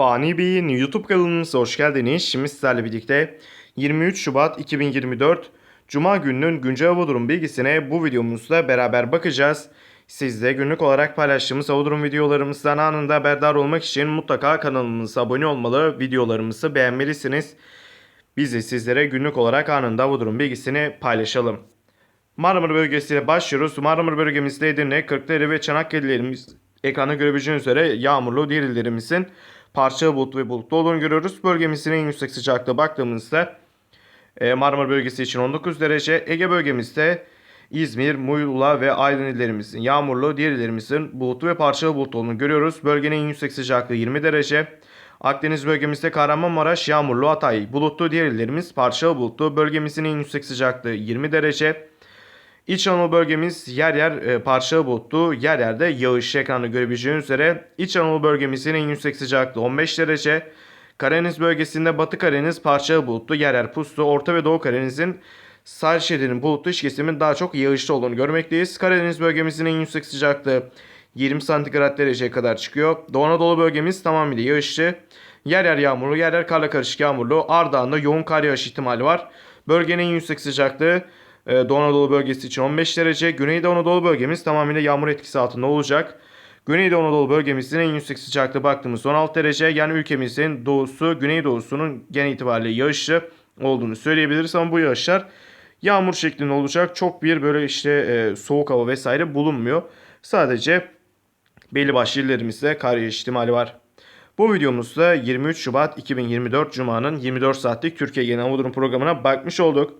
Fani Bey'in YouTube kanalımıza hoş geldiniz. Şimdi sizlerle birlikte 23 Şubat 2024 Cuma gününün güncel hava durum bilgisine bu videomuzda beraber bakacağız. Siz de günlük olarak paylaştığımız hava durum videolarımızdan anında haberdar olmak için mutlaka kanalımıza abone olmalı, videolarımızı beğenmelisiniz. Biz de sizlere günlük olarak anında hava durum bilgisini paylaşalım. Marmara bölgesiyle başlıyoruz. Marmara bölgemizde Edirne, Kırklareli ve Çanakkale'lerimiz ekranda görebileceğiniz üzere yağmurlu diğer illerimizin parça bulutlu ve bulutlu olduğunu görüyoruz. Bölgemizin en yüksek sıcaklığı baktığımızda e, Marmara bölgesi için 19 derece, Ege bölgemizde İzmir, Muğla ve Aydın illerimizin yağmurlu, diğer illerimizin bulutlu ve parçalı bulutlu olduğunu görüyoruz. Bölgenin en yüksek sıcaklığı 20 derece. Akdeniz bölgemizde Kahramanmaraş, yağmurlu, Hatay, bulutlu, diğer illerimiz parçalı bulutlu. Bölgemizin en yüksek sıcaklığı 20 derece. İç Anadolu bölgemiz yer yer e, parçalı bulutlu, yer yerde yağış ekranda görebileceğiniz üzere. İç Anadolu bölgemizin en yüksek sıcaklığı 15 derece. Karadeniz bölgesinde Batı Karadeniz parçalı bulutlu, yer yer puslu. Orta ve Doğu Karadeniz'in sahil şeridinin bulutlu iç kesimin daha çok yağışlı olduğunu görmekteyiz. Karadeniz bölgemizin yüksek sıcaklığı 20 santigrat dereceye kadar çıkıyor. Doğu Anadolu bölgemiz tamamıyla yağışlı. Yer yer yağmurlu, yer yer karla karışık yağmurlu. Ardahan'da yoğun kar yağış ihtimali var. Bölgenin en yüksek sıcaklığı Doğu Anadolu bölgesi için 15 derece. Güneydoğu Anadolu bölgemiz tamamıyla yağmur etkisi altında olacak. Güneydoğu Anadolu bölgemizin en yüksek sıcaklığı baktığımız 16 derece. Yani ülkemizin doğusu, güneydoğusunun genel itibariyle yağışlı olduğunu söyleyebiliriz. Ama bu yağışlar yağmur şeklinde olacak. Çok bir böyle işte e, soğuk hava vesaire bulunmuyor. Sadece belli başlı illerimizde kar ihtimali var. Bu videomuzda 23 Şubat 2024 Cuma'nın 24 saatlik Türkiye Genel Hava Durum programına bakmış olduk.